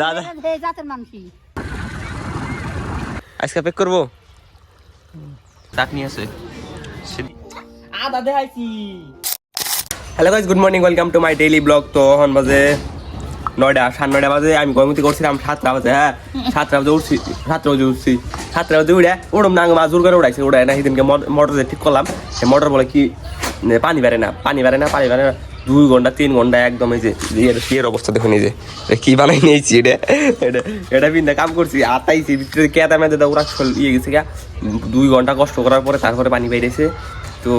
দাদা। আমি এই জাতের মানুষই আজকে পেক করব চাটনি আছে আদা দেখাইছি। Hello guys good morning welcome to my daily blog তো বাজে নয়টা সাড়ে নয়টা বাজে। আমি গরমতি করছিলাম সাতটা বাজে হ্যাঁ? সাতটা বাজে উঠছি সাতটা বাজে উঠছি। সাতটা বাজে উঠে ওরম না মা জোর করে না। সেদিনকে মোটর দিয়ে ঠিক করলাম সে মোটর বলে কি পানি বেড়ে না পানি বেড়ে না পানি বেড়ে না। দুই ঘণ্টা তিন ঘণ্টা একদম এই যে ইয়ের অবস্থা দেখুন এই যে। কি বানাই নিয়েছি এটা? এটা এটা বিন্দা কাম করছি আতাইছি ভিতরে কেতা মেদে ওরা ইয়ে গেছে গা। দুই ঘণ্টা কষ্ট করার পরে তারপরে পানি বেরিয়েছে তো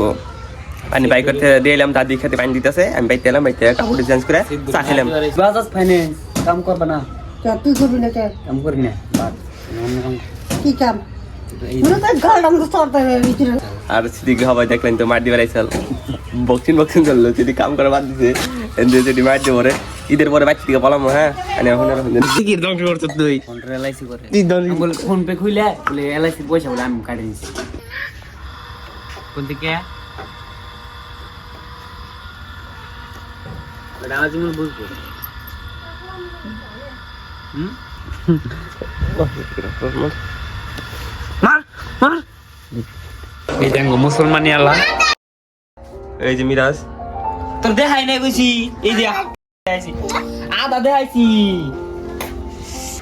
পানি বাই করতে দিলাম দাদি খেতে পানি দিতেছে আমি বাইতে এলাম বাইতে কাপড় চেঞ্জ করে চা খেলাম। বাজাজ ফাইন্যান্স কাম করবে না? তুই করবি না কাম করি না কি কাম? আর সিদিকে হবাই দেখলেন তো মাটি বেড়াই চাল বক্সিং বক্সিং চলল যদি কাম করে বাদ দিছে যদি মার দিয়ে পরে ঈদের পরে বাচ্চা দিকে বলাম হ্যাঁ? আমি এখন কি ধ্বংস করছ তুই? এলআইসি করে। তুই ধ্বংস বলে ফোন পে খুলে বলে এলআইসি পয়সা বলে আমি কাটে নিছি কোন থেকে আজ আমি বুঝব হুম? মার মার। এই দেখো মুসলমানি আল্লাহ। এই যে মিরাজ। তোর দেখাই নাই কইছি এই যে আদা দেখাইছি।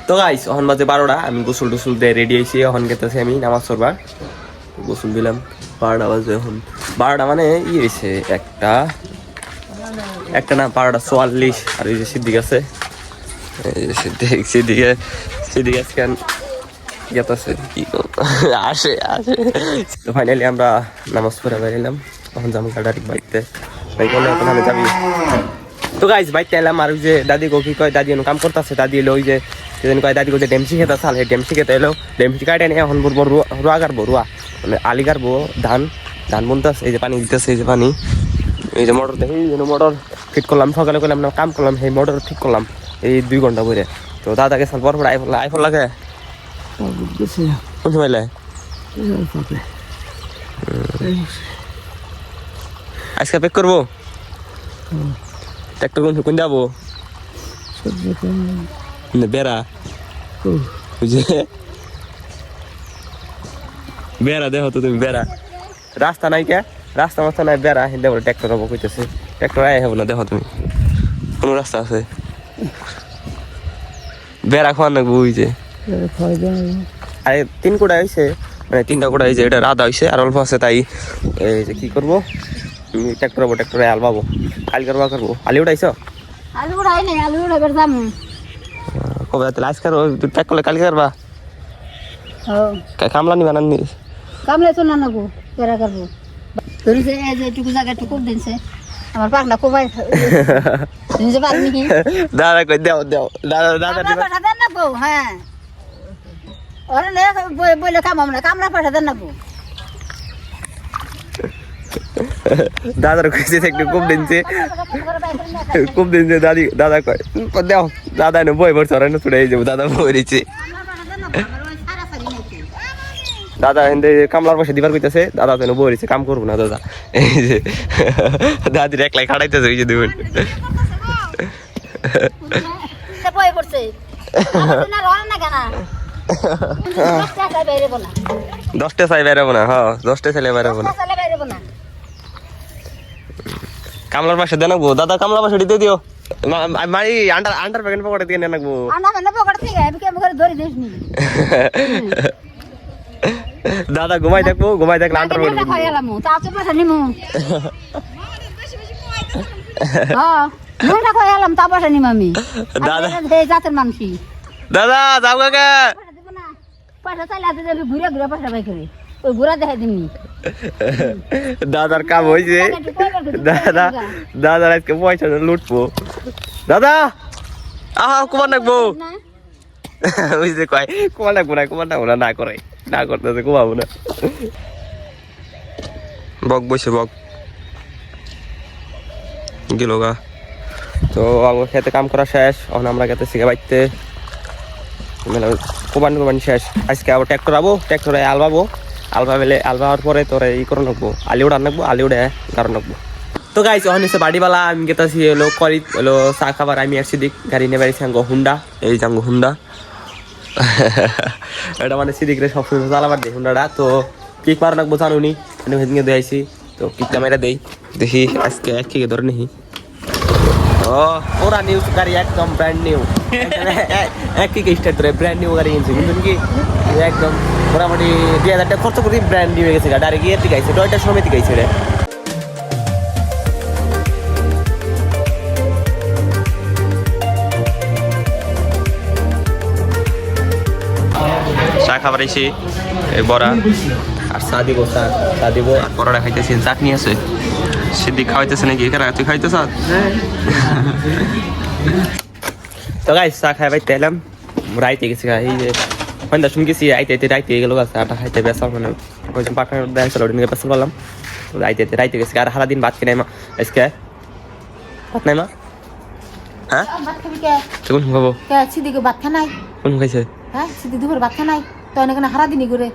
তো গাইস এখন বাজে বারোটা আমি গোসল টোসল দিয়ে রেডি হয়েছি এখন গেতেছি আমি নামাজ পড়বার। গোসল দিলাম বারোটা বাজে এখন। বারোটা মানে ই হয়েছে একটা একটা না বারোটা চুয়াল্লিশ। আর এই যে সিদ্দিক আছে। এই যে সিদ্দিক সিদ্দিকে সিদ্দিক আজকে গেতেছে কি আসে আসে। তো ফাইনালি আমরা নামাজ পড়ে বেরিলাম তখন যাব গাড়ি বাইকতে বাইক এখন আমি যাবি। তো গাইজ বাইক এলাম আর ওই যে দাদি গো কি কয় দাদি কাম করতেছে। দাদি এলো ওই যে সেদিন কয় দাদি যে ডেমসি খেতে চাল সেই ডেমসি খেতে এলো। ডেমসি কাটে নিয়ে এখন বলব রুয়া রুয়া গারবো রুয়া। মানে আলি গারবো ধান ধান বুনতেছে এই যে পানি দিতেছে এই যে পানি। এই যে মোটর দেখি এই মোটর ফিট করলাম সকালে করলাম না কাম করলাম সেই মোটর ঠিক করলাম এই দুই ঘণ্টা বইরে তো দাদাকে সাল পর পর আইফোন আইফোন লাগে? কোন সময় লাগে আজকে পেক করব? ট্রাক্টর কোন কোন যাব। বেড়া। বুঝে বেড়া দেখো তো তুমি বেড়া। রাস্তা নাই কে? রাস্তা মাস্তা নাই বেড়া। হিন্দে বলে ট্রাক্টর হব কইতেছে। ট্রাক্টর আয় হব না দেখো তুমি। কোনো রাস্তা আছে? বেড়া খাওয়ার ওই যে। আরে তিন কোটা হয়েছে মানে তিনটা কোটা হয়েছে এটা রাধা হয়েছে আর অল্প আছে তাই। এই যে কি করব? ট্রাক্টর হব ট্রাক্টরে আল পাবো কাল করব করব। আলি উঠাইছো? আলু উড়াই নাই আলু উড়াইবার যাম। কবে তাহলে আজকে তুই ট্যাক করলে কালকে করবা কামলা নিবা না নি? কামলে তো না নাগো কেরা করব ধরেছে এই যে টুকু জায়গা টুকু দিনছে। আমার পাকনা কোবাই নিজে পারবি কি দাদা কই দেও দেও। দাদা দাদা কামলা পাঠা দেন না বউ হ্যাঁ ওরে বইলে কামাম না কামলা পাঠা দেন না বউ দাদার কইছে একটু কম দিনছে। কম দিনছে দাদি দাদা কয় দেও দাদা নে বই বছর না ছুড়ে যাব দাদা বই নাকি দাদা হিন্দে কামলার পাশে দিবার কইতাছে দাদা তো বই কাম করব না দাদা। এই যে দাদির একলাই খাড়াইতেছে ওই যে দেখুন সে বই করছে। আমার তো না রয় না কেনা? দশটা চাই বাইরে বলা। দশটা চাই বেরাবো না হ্যাঁ দশটা ছেলে বেরাবো না দশটা চাইলে বাইরে বলা কামলার পাশে দেন দাদা কামলার পাশে দিতে দিও। মা- মারি আন্ডার আন্ডার প্যাকেট পকেটে দিয়ে নেন নাকবো। আন্না মানে পকড় থেকে আমি কেমন করে ধরে নি দাদা ঘুমাই থাকব ঘুমাই থাকলে আন্ডার প্যাকেট খাই এলাম তা তো পয়সা নিমু হ্যাঁ মুখটা খাই এলাম তা পয়সা নিম আমি দাদা। এই জাতের মানুষই দাদা যাও কাকা। পয়সা চাইলে ঘুরে ঘুরে পয়সা বাই করে। ওই ঘুরা দেখাই দিমনি। দাদার কাম হয়েছে দাদা দাদার আজকে পয়সা লুটবো। দাদা! আহা কুমার নাকবো বুঝতে কয় কুমার নাকবো না কুমার নাকবো না না করে। না করতেছে কুমাবো না। বক বসে বক। গেল গা। তো আমার খেতে কাম করা শেষ এখন আমরা খেতে শিখে বাইতে। কোরবানি কোরবানি শেষ। আজকে আবার ট্র্যাক্টর আবো ট্র্যাক্টরে আলবাবো। আলবা মেলে আলবাবার পরে তোরে ই করে নাকবো। আলি উড়া নাকবো আলি উড়ে গাড়ো নাকবো। তো গাইস ওখানে এসে বাড়িওয়ালা, আমি গেতাছি হলো করি হলো চা খাবার, আমি আসছি দিক গাড়ি নিয়ে বেড়েছি আঙ্গো হুন্ডা। এই যে আঙ্গো হুন্ডা। এটা মানে সিদিক রে সবসময় চালাবার দেই হুন্ডাটা। তো কিক মারা নাকবো জানুনি আমি ভেতরে দিয়ে তো কিকটা মেরে দেই। দেখি আজকে এক কিকে ধরে নিহি পুরা নিউ গাড়ি একদম ব্র্যান্ড নিউ এক কিকে স্টার্ট ধরে ব্র্যান্ড নিউ গাড়ি কিনছি। বুঝলেন কি একদম মোটামুটি দুই হাজার টাকা খরচ করে ব্র্যান্ড নিউ হয়ে গেছে গাড়ি গিয়ে থেকে আইছে টয়টার সময় থেকে আইছে রে। চা খাবার এই বড়া। আর চা দিব চা। চা দিব। আর বড়াটা খাইতেছি চাটনি আছে? সিদ্ধি খাওয়াইতেছে নাকি? এখানে তুই খাইতেছ? তো গাই চা খাই বাইতে এলাম। রাইতে গেছি এই যে সন্ধ্যা শুন গেছি রাইতে রাইতে রাইতে গেলো গা চাটা খাইতে বেসা মানে ওই যে পাটনার দেখা ছিল ওটা বেসা বললাম তো রাইতে রাইতে গেছি আর সারা দিন ভাত কিনে মা আজকে ভাত নাই মা? হ্যাঁ? কোন খাব? ভাত খা নাই? কোন খাইছে? হ্যাঁ দুপুর ভাত খা নাই? তো অনেক হারা দিনই করে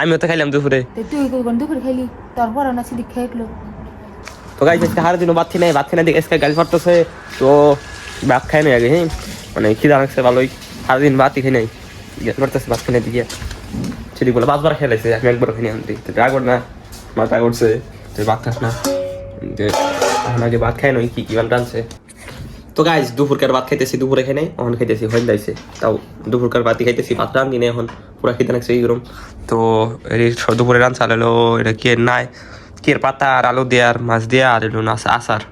আমিও তো খাইলাম দুপুরে। তুই দুপুর খাইলি? তোর পরে না খেয়ে তো গাইছে আজকে হার দিনও ভাত নাই খেয়ে নাই, দেখে আজকে গাড়ি ফাটতেছে তো ভাত খাই নাই আগে হ্যাঁ? মানে খিদা লাগছে ভালোই সারা দিন ভাতই খেয়ে নাই। গ্যাস মারতেছে ভাত খেয়ে নাই দিকে সেটি বলে পাঁচবার খেলাইছে, আমি একবার খেয়ে আনতে। রাগ না মাথা করছে তুই ভাত খাস না। এখন আগে ভাত খাই নই, কি কি টানছে তো গাইজ দুপুরকার ভাত খাইতেছি, দুপুরে খেয়ে নেই, এখন খাইতেছি হইন দাইছে। তাও দুপুরকার ভাতই খাইতেছি, ভাত রান্ধি নেই এখন, পুরা খিদে লাগছে এইরকম তো দুপুরে রান চালালো এটা কি নাই? কের পাতা আর আলু দিয়ে আর মাছ দিয়ে আর এলো না আচার।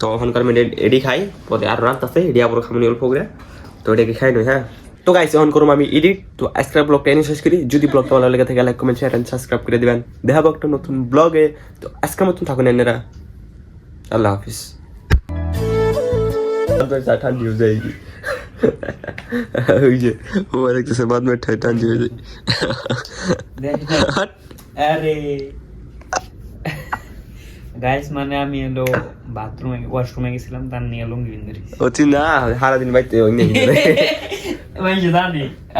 তো ওখানকার আমি এডি খাই পরে আর রাত আছে এডি আবার খামনি অল্প করে। তো এটাকে খাই নই হ্যাঁ। তো গাইস অন করুম আমি এডিট তো আজকের ব্লগটা এনে শেষ করি। যদি ব্লগটা ভালো লেগে থাকে like comment share and subscribe করে দিবেন। দেখাবো একটা নতুন ব্লগে তো আজকের মতন থাকুন এনেরা। আল্লাহ হাফিজ। ঠান্ডি হয়ে যায়গি ওই যে ও দেখতেছে বাদ মে ঠান্ডি হয়ে যায় আরে। গাইস মানে আমি এলো বাথরুমে ওয়াশরুমে গেছিলাম তার নিয়ে লুঙ্গি বিন্দু ও তুই না সারাদিন বাইতে ওই নেই জানি।